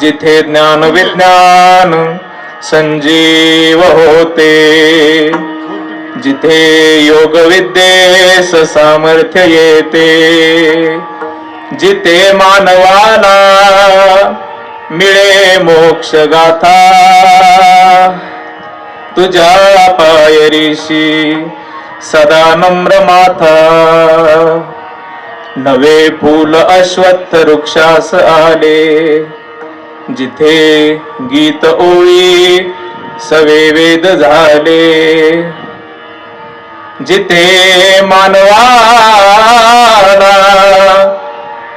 जिथे ज्ञान विज्ञान संजीव होते, जिथे योग विद्येस सामर्थ्य येते, जिथे मानवाला मिळे मोक्ष गाथा. तुझ्या पायरीशी सदा नम्र माथा. नवे फूल अश्वत्थ वृक्षास आले जिथे गीत ओळी सवे वेद झाले. जिथे मानवाला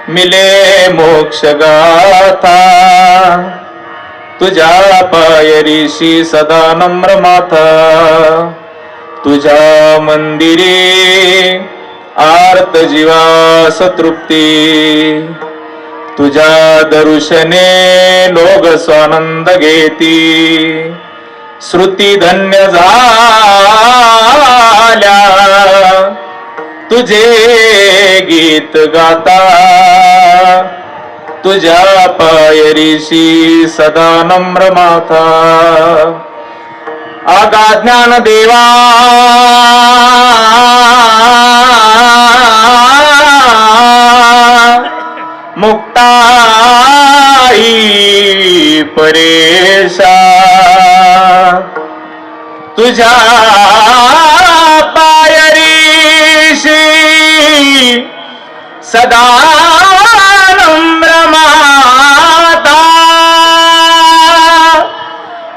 मिले मोक्ष गाथा. तुझ्या पायरीशी सदा नम्र माथा. तुझ्या मंदिरे आर्त जीवास तृप्ती. तुझ्या दर्शने लोग स्वानंद घेती श्रुती धन्य झाल्या तुझे गीत गाता। तुझ्या पायरीशी सदा नम्र माथा आगा ज्ञान देवा परेशा। तुझा पायरीशी। सदा नम्र माता।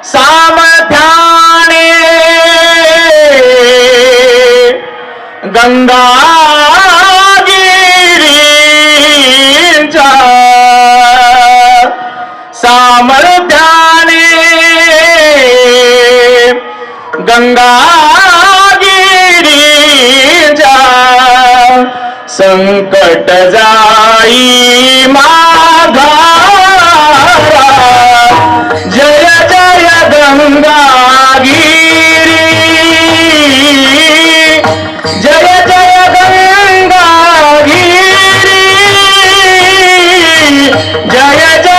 सामर्थ्याने। गंगा सामर प्यारे, गंगा गिरी जा, संकट जाई माधा जय जय गंगा गिरी, जय जय गंगा गिरी। जय जय